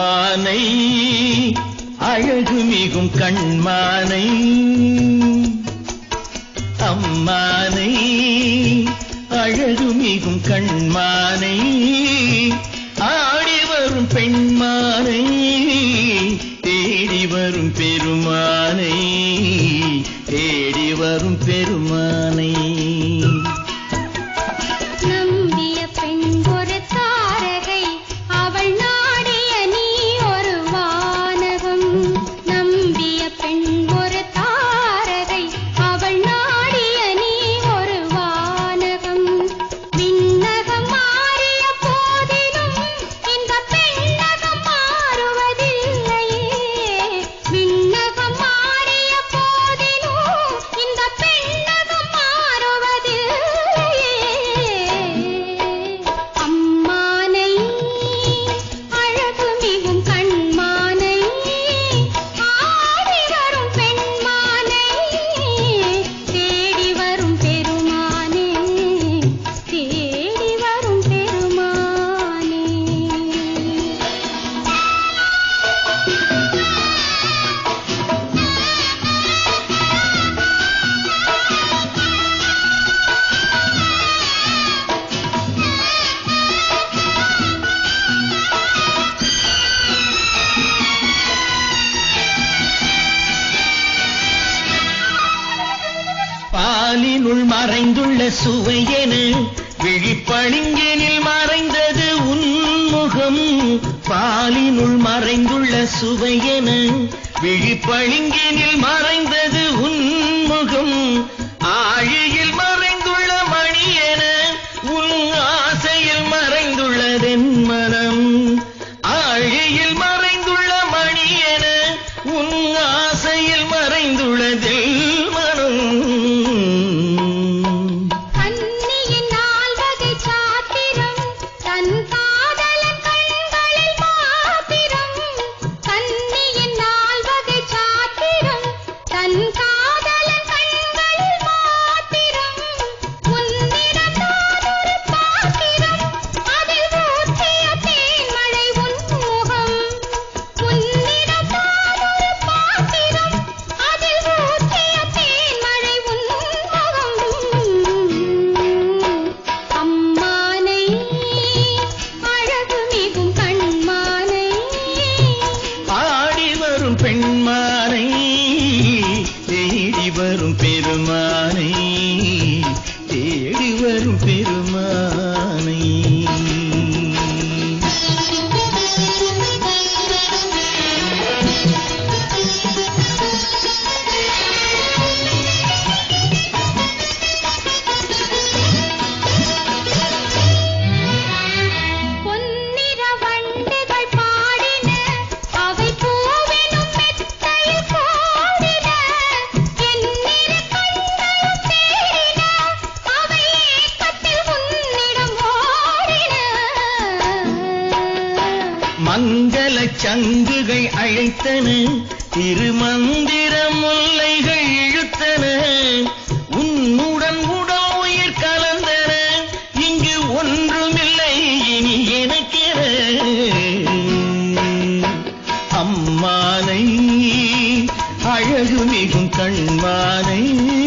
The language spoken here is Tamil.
மானை அழகு மிகும் கண்மானை. அம்மானை அழகு மிகும் கண்மானை. ஆடி வரும் பெண்மானை தேடி வரும் பெருமானை தேடி வரும் பெருமானை. ஆரைந்துள்ள சுவையென விழிப்பளிங்கனில் மறைந்தது உன்முகம். பாலினுள் மறைந்துள்ள சுவையென விழிப்பளிங்கனில் மறைந்தது உன்முகம். ஆழியில் மேல சங்குகை அழைத்தன. திருமந்திர முல்லைகள் இழுத்தன. உன்னுடன் உடல் உயிர் கலந்தன. இங்கு ஒன்றுமில்லை இனி எனக்கிற அம்மானை அழகு மிகும் கண்மானை.